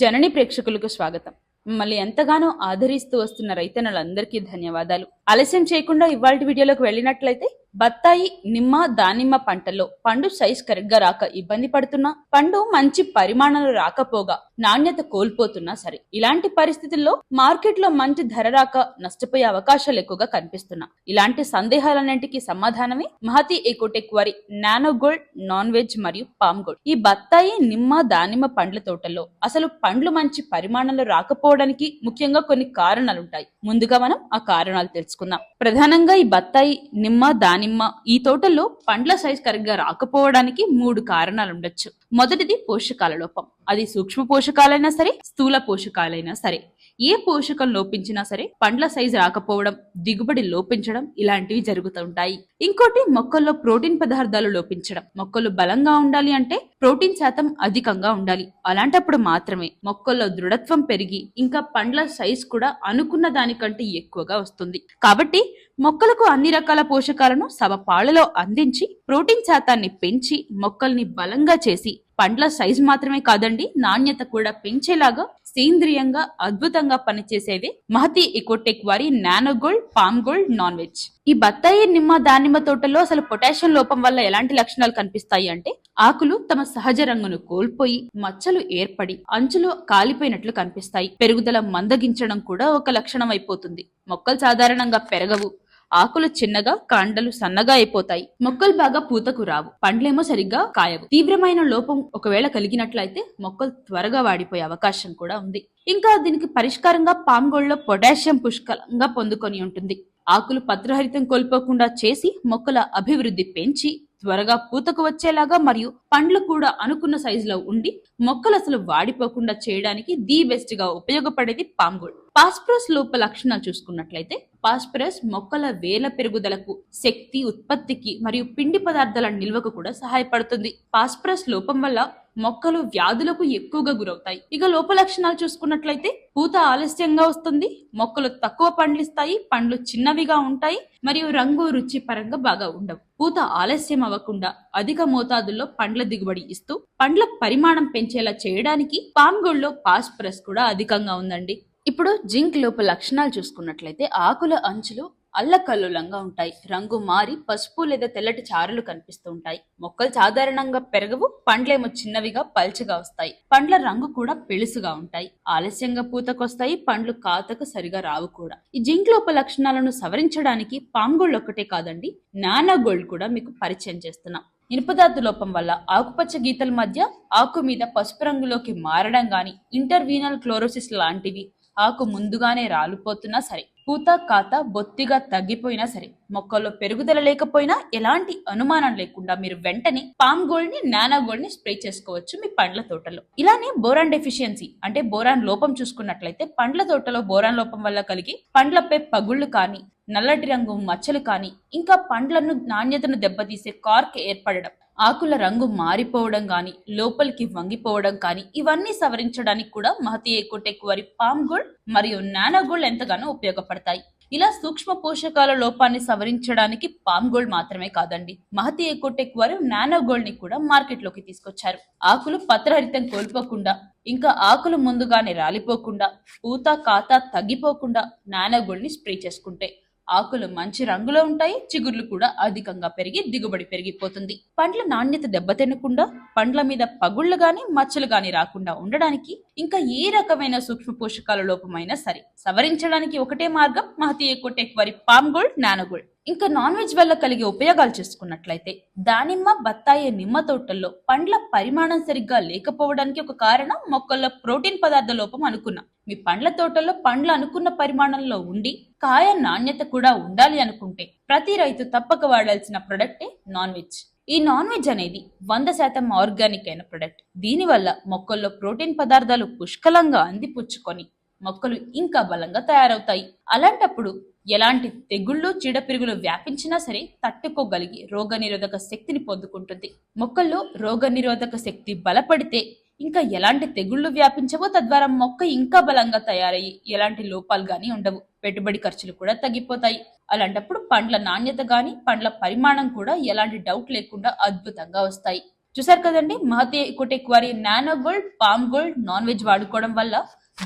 జనని ప్రేక్షకులకు స్వాగతం. మిమ్మల్ని ఎంతగానో ఆదరిస్తూ వస్తున్న రైతన్నలందరికీ ధన్యవాదాలు. ఆలస్యం చేయకుండా ఇవాళ వీడియోలోకి వెళ్ళినట్లయితే బత్తాయి నిమ్మ దానిమ్మ పంటల్లో పండు సైజ్ కరెక్ట్గా రాక ఇబ్బంది పడుతున్నా పండు మంచి పరిమాణాలు రాకపోగా నాణ్యత కోల్పోతున్నా సరే ఇలాంటి పరిస్థితుల్లో మార్కెట్లో మంచి ధర రాక నష్టపోయే అవకాశాలు ఎక్కువగా కనిపిస్తున్నా. ఇలాంటి సందేహాలన్నింటికి సమాధానమే మహతి ఎకోటెక్ వారి నానో గోల్డ్ నాన్ వెజ్ మరియు పామ్ గోల్డ్. ఈ బత్తాయి నిమ్మ దానిమ్మ పండ్ల తోటల్లో అసలు పండ్లు మంచి పరిమాణంలో రాకపోవడానికి ముఖ్యంగా కొన్ని కారణాలుంటాయి. ముందుగా మనం ఆ కారణాలు తెలుసుకుందాం. ప్రధానంగా ఈ బత్తాయి నిమ్మ దానిమ్మ ఈ తోటల్లో పండ్ల సైజ్ కరెక్ట్గా రాకపోవడానికి మూడు కారణాలు ఉండొచ్చు మొదటిది పోషకాల లోపం. అది సూక్ష్మ పోషకాలైనా సరే స్థూల పోషకాలైనా సరే. ఏ పోషకం లోపించినా సరే పండ్ల సైజు రాకపోవడం దిగుబడి లోపించడం ఇలాంటివి జరుగుతూ ఉంటాయి. ఇంకోటి మొక్కల్లో ప్రోటీన్ పదార్థాలు లోపించడం. మొక్కలు బలంగా ఉండాలి అంటే ప్రోటీన్ శాతం అధికంగా ఉండాలి. అలాంటప్పుడు మాత్రమే మొక్కల్లో దృఢత్వం పెరిగి ఇంకా పండ్ల సైజ్ కూడా అనుకున్న దానికంటే ఎక్కువగా వస్తుంది. కాబట్టి మొక్కలకు అన్ని రకాల పోషకాలను సమపాళ్ళలో అందించి ప్రోటీన్ శాతాన్ని పెంచి మొక్కల్ని బలంగా చేసి పండ్ల సైజు మాత్రమే కాదండి నాణ్యత కూడా పెంచేలాగా సేంద్రియంగా అద్భుతంగా పనిచేసేవి మహతి ఇకోటెక్ వారి nano gold palm gold non veg. ఈ బత్తాయి నిమ్మ దానిమ్మ తోటలో అసలు పొటాషియం లోపం వల్ల ఎలాంటి లక్షణాలు కనిపిస్తాయి అంటే ఆకులు తమ సహజ రంగును కోల్పోయి మచ్చలు ఏర్పడి అంచులు కాలిపోయినట్లు కనిపిస్తాయి. పెరుగుదల మందగించడం కూడా ఒక లక్షణం అయిపోతుంది. మొక్కలు సాధారణంగా పెరగవు. ఆకులు చిన్నగా కాండలు సన్నగా అయిపోతాయి. మొక్కలు బాగా పూతకు రావు. పండ్లేమో సరిగ్గా కాయవు. తీవ్రమైన లోపం ఒకవేళ కలిగినట్లయితే మొక్కలు త్వరగా వాడిపోయే అవకాశం కూడా ఉంది. ఇంకా దీనికి పరిష్కారంగా పాంగోళ్ళలో పొటాషియం పుష్కలంగా పొందుకొని ఉంటుంది. ఆకులు పత్రహరితం కోల్పోకుండా చేసి మొక్కల అభివృద్ధి పెంచి త్వరగా పూతకు వచ్చేలాగా మరియు పండ్లు కూడా అనుకున్న సైజులో ఉండి మొక్కలు అసలు వాడిపోకుండా చేయడానికి ది బెస్ట్గా ఉపయోగపడేది పామ్గోల్డ్ పాస్పరస్ లోప లక్షణాలు చూసుకున్నట్లయితే పాస్పరస్ మొక్కల వేల పెరుగుదలకు శక్తి ఉత్పత్తికి మరియు పిండి పదార్థాల నిల్వకు కూడా సహాయపడుతుంది. పాస్పరస్ లోపం వల్ల మొక్కలు వ్యాధులకు ఎక్కువగా గురవుతాయి. ఇక లోప లక్షణాలు చూసుకున్నట్లయితే పూత ఆలస్యంగా వస్తుంది మొక్కలు తక్కువ పండ్లిస్తాయి పండ్లు చిన్నవిగా ఉంటాయి మరియు రంగు రుచి పరంగా బాగా ఉండవు. పూత ఆలస్యం అవ్వకుండా అధిక మోతాదుల్లో పండ్ల దిగుబడి ఇస్తూ పండ్ల పరిమాణం పెంచేలా చేయడానికి పామ్గోల్డ్లో పాస్పరస్ కూడా అధికంగా ఉందండి. ఇప్పుడు జింక్ లోప లక్షణాలు చూసుకున్నట్లయితే ఆకుల అంచులు అల్లకల్లులంగా ఉంటాయి. రంగు మారి పసుపు లేదా తెల్లటి చారులు కనిపిస్తూ ఉంటాయి. మొక్కలు సాధారణంగా పెరగవు పండ్లేమో చిన్నవిగా పల్చగా వస్తాయి. పండ్ల రంగు కూడా పెలుసుగా ఉంటాయి. ఆలస్యంగా పూతకొస్తాయి పండ్లు కాతకు సరిగా రావు కూడా. ఈ జింక్ లోప లక్షణాలను సవరించడానికి పాంగోళ్ళు ఒక్కటే కాదండి నానా గోల్డ్ కూడా మీకు పరిచయం చేస్తున్నాం. ఇనుపదార్థ లోపం వల్ల ఆకుపచ్చ గీతల మధ్య ఆకు మీద పసుపు రంగులోకి మారడం గాని ఇంటర్వీనల్ క్లోరోసిస్ లాంటివి ఆకు ముందుగానే రాలిపోతున్నా సరే పూత కాత బొత్తిగా తగ్గిపోయినా సరే మొక్కల్లో పెరుగుదల లేకపోయినా ఎలాంటి అనుమానం లేకుండా మీరు వెంటనే పామ్ గోల్డ్ని నానా గోల్డ్ని స్ప్రే చేసుకోవచ్చు మీ పండ్ల తోటలో. ఇలానే బోరాన్ డెఫిషియన్సీ అంటే బోరాన్ లోపం చూసుకున్నట్లయితే పండ్ల తోటలో బోరాన్ లోపం వల్ల కలిగి పండ్లపై పగుళ్ళు కానీ నల్లటి రంగు మచ్చలు కానీ ఇంకా పండ్లను నాణ్యతను దెబ్బతీసే కార్క్ ఏర్పడడం ఆకుల రంగు మారిపోవడం కానీ లోపలికి వంగిపోవడం కానీ ఇవన్నీ సవరించడానికి కూడా మహతి ఎకోటెక్ వారి పామ్ గోల్డ్ మరియు నానో గోల్డ్ ఎంతగానో ఉపయోగపడతాయి. ఇలా సూక్ష్మ పోషకాల లోపాన్ని సవరించడానికి పామ్ గోల్డ్ మాత్రమే కాదండి. మహతి ఎకోటెక్ వారు నానో గోల్డ్ని కూడా మార్కెట్లోకి తీసుకొచ్చారు. ఆకులు పత్రహరితం కోల్పోకుండా ఇంకా ఆకులు ముందుగానే రాలిపోకుండా పూత కాత తగ్గిపోకుండా నానో గోల్డ్ని స్ప్రే చేసుకుంటే ఆకులు మంచి రంగులో ఉంటాయి చిగుర్లు కూడా అధికంగా పెరిగి దిగుబడి పెరిగిపోతుంది. పండ్ల నాణ్యత దెబ్బతినకుండా పండ్ల మీద పగుళ్ళు గాని మచ్చలు గాని రాకుండా ఉండడానికి ఇంకా ఏ రకమైన సూక్ష్మ పోషకాల లోపమైనా సరే సవరించడానికి ఒకటే మార్గం మహతీయ కొట్టే వారి పామ్ గోల్డ్ నానో గోల్డ్. ఇంకా నాన్ వెజ్ వల్ల కలిగే ఉపయోగాలు చేసుకున్నట్లయితే దానిమ్మ బత్తాయి నిమ్మ తోటల్లో పండ్ల పరిమాణం సరిగ్గా లేకపోవడానికి ఒక కారణం మొక్కల్లో ప్రోటీన్ పదార్థ లోపం అనుకున్నాం. మీ పండ్ల తోటలో పండ్లు అనుకున్న పరిమాణంలో ఉండి కాయ నాణ్యత కూడా ఉండాలి అనుకుంటే ప్రతి రైతు తప్పక వాడాల్సిన ప్రొడక్టే నాన్ వెజ్. ఈ నాన్ వెజ్ అనేది వంద శాతం ఆర్గానిక్ అయిన ప్రొడక్ట్. దీనివల్ల మొక్కల్లో ప్రోటీన్ పదార్థాలు పుష్కలంగా అందిపుచ్చుకొని మొక్కలు ఇంకా బలంగా తయారవుతాయి. అలాంటప్పుడు ఎలాంటి తెగుళ్ళు చీడపిరుగులు వ్యాపించినా సరే తట్టుకోగలిగి రోగనిరోధక శక్తిని పొందుకుంటుంది. మొక్కల్లో రోగనిరోధక శక్తి బలపడితే ఇంకా ఎలాంటి తెగుళ్ళు వ్యాపించవో తద్వారా మొక్క ఇంకా బలంగా తయారయ్యి ఎలాంటి లోపాలు గాని ఉండవు. పెట్టుబడి ఖర్చులు కూడా తగ్గిపోతాయి. అలాంటప్పుడు పండ్ల నాణ్యత గాని పండ్ల పరిమాణం కూడా ఎలాంటి డౌట్ లేకుండా అద్భుతంగా వస్తాయి. చూసారు కదండి? మహతే కుటెక్ వారి nano gold palm gold non veg వాడుకోవడం వల్ల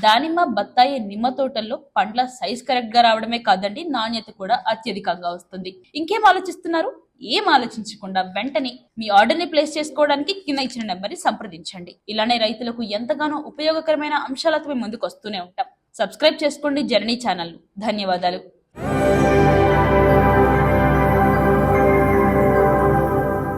దానిమ్మ బత్తాయి నిమ్మ తోటల్లో పండ్ల సైజ్ కరెక్ట్గా రావడమే కాదండి నాణ్యత కూడా అత్యధికంగా వస్తుంది. ఇంకేం ఆలోచిస్తున్నారు? ఏం ఆలోచించకుండా వెంటనే మీ ఆర్డర్ని ప్లేస్ చేసుకోవడానికి కింద ఇచ్చిన నెంబర్ని సంప్రదించండి. ఇలానే రైతులకు ఎంతగానో ఉపయోగకరమైన అంశాలతో మేము ముందుకు వస్తూనే ఉంటాం. సబ్స్క్రైబ్ చేసుకోండి జర్నీ ఛానల్ ధన్యవాదాలు.